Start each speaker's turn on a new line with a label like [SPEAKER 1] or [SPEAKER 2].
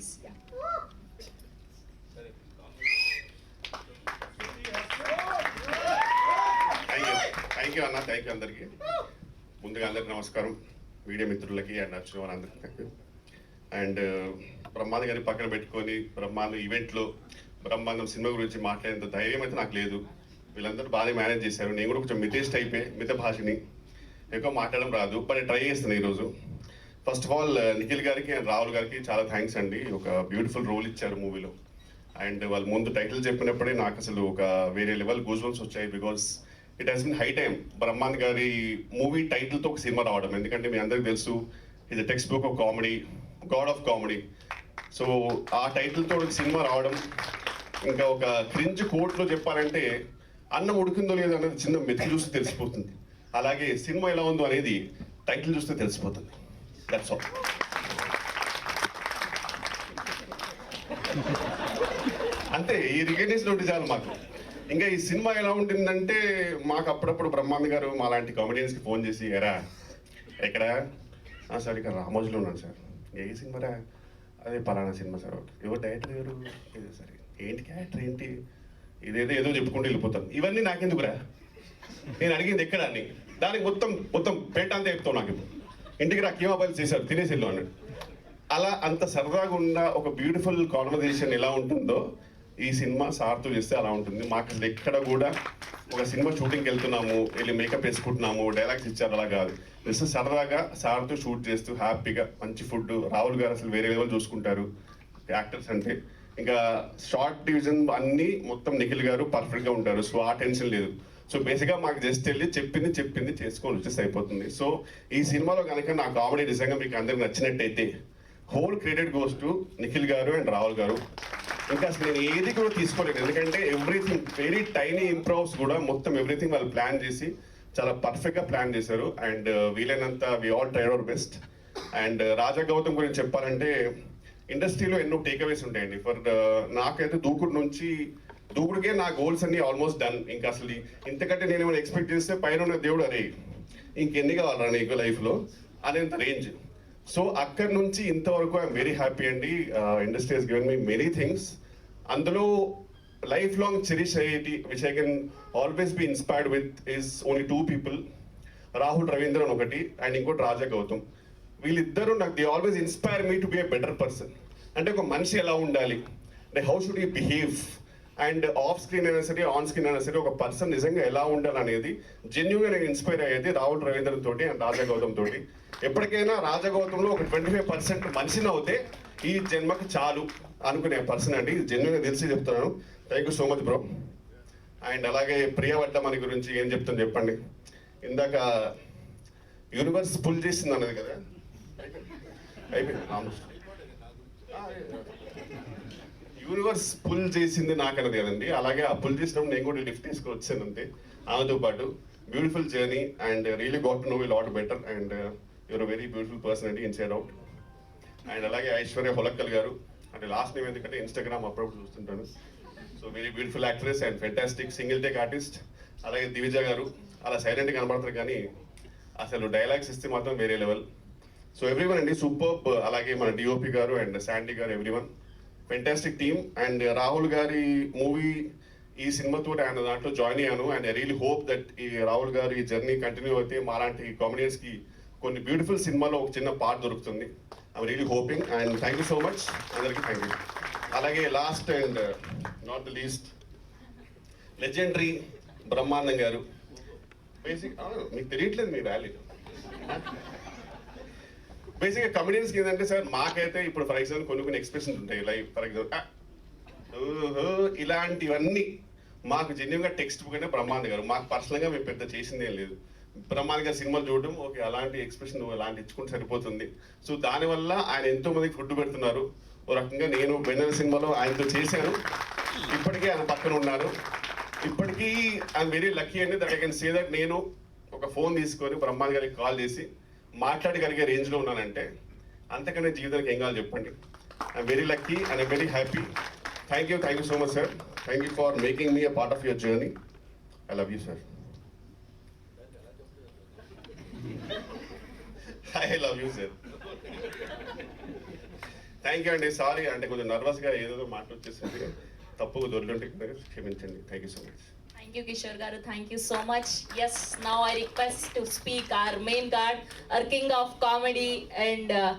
[SPEAKER 1] please.
[SPEAKER 2] Thank you అన్న. Thank you అందరికీ. ముందుగా అందరికి నమస్కారం. మీడియా మిత్రులకి అండ్ నచ్చిన వాళ్ళందరికీ థ్యాంక్ యూ అండ్ బ్రహ్మాండ గారి పక్కన పెట్టుకొని బ్రహ్మాండం ఈవెంట్లో బ్రహ్మాండం సినిమా గురించి మాట్లాడేంత ధైర్యం అయితే నాకు లేదు. వీళ్ళందరూ బాగా మేనేజ్ చేశారు. నేను కూడా కొంచెం మితేష్ టైపే మిత భాషని. ఎక్కువ మాట్లాడడం రాదు బట్ ట్రై చేస్తాను ఈరోజు. First of all uh, Nikhil గారికి అండ్ రాహుల్ గారికి చాలా థ్యాంక్స్ అండి. ఒక బ్యూటిఫుల్ రోల్ ఇచ్చారు మూవీలో అండ్ వాళ్ళు ముందు టైటిల్ చెప్పినప్పుడే నాకు అసలు ఒక వేరే లెవెల్ గూజ్ వచ్చాయి because it has been high time Brahmand గారి మూవీ టైటిల్తో ఒక సినిమా రావడం. ఎందుకంటే మీ అందరికి తెలుసు ఇది text book of comedy god of comedy so ఆ టైటిల్తో ఒక సినిమా రావడం ఇంకా ఒక క్రింజ్ కోర్టులో చెప్పాలంటే అన్నం ఉడికిందో లేదో అనేది చిన్న మెతుకు చూస్తే తెలిసిపోతుంది. అలాగే సినిమా ఎలా ఉందో అనేది టైటిల్ చూస్తే తెలిసిపోతుంది. దట్స్ ఆల్ అంతే ఈ రికగ్నేషన్ ఉంటే చాలు మాకు. ఇంకా ఈ సినిమా ఎలా ఉంటుందంటే మాకు అప్పుడప్పుడు బ్రహ్మాంద గారు మా లాంటి కామెడియన్స్కి ఫోన్ చేసి ఎరా ఎక్కడ? సార్ ఇక్కడ రామోజీలో ఉన్నాను సార్. ఏ సినిమారా అదే పలానా సినిమా సార్. ఓకే. ఎవరు డైరెక్టర్ ఎవరు ఇదే సరే. ఏంటి క్యారెక్టర్ ఏంటి? ఇదేదో ఏదో చెప్పుకుంటూ వెళ్ళిపోతాను ఇవన్నీ నాకెందుకురా? నేను అడిగింది ఎక్కడ? అని. దానికి మొత్తం మొత్తం పేట అంతా చెప్తావు నాకు ఇప్పుడు ఇంటికి రా కీమా చేశారు తినేసి వెళ్ళు అన్నాడు. అలా అంత సరదాగా ఉన్న ఒక బ్యూటిఫుల్ కాన్వర్జేషన్ ఎలా ఉంటుందో ఈ సినిమా సార్తో చేస్తే అలా ఉంటుంది. మాకు అసలు ఎక్కడ కూడా ఒక సినిమా షూటింగ్కి వెళ్తున్నాము వెళ్ళి మేకప్ వేసుకుంటున్నాము డైలాగ్స్ ఇచ్చారు అలా కాదు. జస్ట్ సరదాగా సార్తో షూట్ చేస్తూ హ్యాపీగా మంచి ఫుడ్ రాహుల్ గారు అసలు వేరే లెవెల్ చూసుకుంటారు యాక్టర్స్ అంటే. ఇంకా షార్ట్ డివిజన్ అన్నీ మొత్తం నిఖిల్ గారు పర్ఫెక్ట్గా ఉంటారు సో ఆ టెన్షన్ లేదు. సో బేసిక్గా మాకు జస్ట్ వెళ్ళి చెప్పింది చెప్పింది చేసుకొని వచ్చేసి అయిపోతుంది సో ఈ సినిమాలో కనుక నా కామెడీ నిజంగా మీకు అందరికి నచ్చినట్టయితే whole credit goes to Nikhil garu and Rahul గారు. ఇంకా అసలు నేను ఏది కూడా తీసుకోలేదు. ఎందుకంటే ఎవ్రీథింగ్ వెరీ టైనీ ఇంప్రూవ్స్ కూడా మొత్తం ఎవ్రీథింగ్ వాళ్ళు ప్లాన్ చేసి చాలా పర్ఫెక్ట్గా ప్లాన్ చేశారు. అండ్ uh, వీలైనంత we all try our best and Raja Gautam గురించి చెప్పాలంటే ఇండస్ట్రీలో ఎన్నో టేక్అవేస్ ఉంటాయండి. ఫర్ uh, నాకైతే దూకుడు నుంచి దూకుడికే నా గోల్స్ అన్ని ఆల్మోస్ట్ డన్ ఇంకా అసలు ఇంతకంటే నేను ఏమైనా ఎక్స్పెక్ట్ చేస్తే పైన ఉన్న దేవుడు అరే ఇంకెన్ని కావాలరా నీకు లైఫ్లో అనేంత రేంజ్ సో అక్కడి నుంచి ఇంతవరకు ఐఎమ్ వెరీ హ్యాపీ అండి. Industry has given me many things అందులో life long cherish అయ్యేటి which I can always be inspired with is only two people Rahul Ravindran ఒకటి అండ్ ఇంకోటి రాజా గౌతమ్ వీళ్ళిద్దరూ నాకు the always inspire me to be a better person అంటే ఒక మనిషి ఎలా ఉండాలి? అంటే how should you behave and off screen అయినా సరే ఆన్ స్క్రీన్ అయినా సరే ఒక పర్సన్ నిజంగా ఎలా ఉండాలనేది జెన్యున్గా నేను ఇన్స్పైర్ అయ్యేది రాహుల్ రవీంద్రన్ తోటి అండ్ రాజా గౌతమ్ తోటి. ఎప్పటికైనా రాజా గౌతంలో ఒక ట్వంటీ ఫైవ్ పర్సెంట్ మనిషిని అవుతే ఈ జన్మకు చాలు అనుకునే పర్సన్ అండి. జెన్యున్గా తెలిసి చెప్తున్నాను. Thank you so much bro and అలాగే ప్రియవడ్డ మన గురించి ఏం చెప్తుంది చెప్పండి. ఇందాక యూనివర్స్ పుల్ చేసింది అన్నది కదా. అయిపోయింది. యూనివర్స్ పుల్ చేసింది నాకు అన్నది కదండి అలాగే ఆ పుల్ చేసినప్పుడు నేను కూడా లిఫ్ట్ తీసుకుని వచ్చాను అంతే ఆమెతో పాటు beautiful journey and really got no will at better and your very beautiful personality inside out. And అలాగే ఐశ్వర్య హొలక్కల్ గారు. అంటే లాస్ట్ నేమ్ ఎందుకంటే ఇన్స్టాగ్రామ్ అప్పుడప్పుడు చూస్తుంటాను. So very beautiful actress and fantastic single take artist అలాగే దివిజ గారు. అలా సైలెంట్ కనబడతారు కానీ అసలు డైలాగ్స్ ఇస్తే మాత్రం వేరే లెవెల్ సో ఎవ్రీవన్ అండి సూపర్ అలాగే మన DOP garu and Sandy garu everyone fantastic team and Rahul గారి మూవీ ఈ సినిమాతో ఆయన దాంట్లో జాయిన్ అయ్యాను and I really hope that ఈ రాహుల్ గారి జర్నీ కంటిన్యూ అయితే మాలాంటి కామెడియన్స్కి కొన్ని బ్యూటిఫుల్ సినిమాలో ఒక చిన్న పార్ట్ దొరుకుతుంది. I really hoping and thank you so much అందరికీ థ్యాంక్ యూ అలాగే last and not the least legendary Brahmanandam garu. Basic మీకు తెలియట్లేదు మీ వాల్యూ బేసిక్గా కమెడియన్స్కి ఏంటంటే సార్ మాకైతే ఇప్పుడు ఫర్ ఎగ్జాంపుల్ కొన్ని కొన్ని ఎక్స్ప్రెషన్స్ ఉంటాయి లైక్ ఫర్ ఎగ్జాంపుల్ ఓహో ఇలాంటివన్నీ మాకు జెన్యున్గా టెక్స్ట్ బుక్ అంటే బ్రహ్మాండ్ గారు. మాకు పర్సనల్గా మేము పెద్ద చేసిందేం లేదు. బ్రహ్మాండ్ గారు సినిమాలు చూడడం ఓకే అలాంటి ఎక్స్ప్రెషన్ అలాంటి ఇచ్చుకుంటే సరిపోతుంది. సో దానివల్ల ఆయన ఎంతో మందికి ఫుడ్ పెడుతున్నారు. ఓ రకంగా నేను బెన్నెల సినిమాలో ఆయనతో చేశాను. ఇప్పటికీ ఆయన పక్కన ఉన్నారు. ఇప్పటికీ ఐఎమ్ వెరీ లక్కీ అండి that I can say that నేను ఒక ఫోన్ తీసుకొని బ్రహ్మాండ్ గారికి కాల్ చేసి మాట్లాడగలిగే రేంజ్లో ఉన్నానంటే అంతకన్నా జీవితానికి ఏం కావాలి చెప్పండి. I'm very lucky and I'm very happy thank you thank you so much sir thank you for making me a part of your journey I love you sir I love you sir thank you అండి sorry అంటే కొంచెం నర్వస్గా ఏదో మాట వచ్చేసరికి తప్పుగా దొర్లుంటే క్షమించండి. Thank you so much
[SPEAKER 1] thank you kishore garu. Thank you so much. Yes now i request to speak our main guard our king of comedy and uh,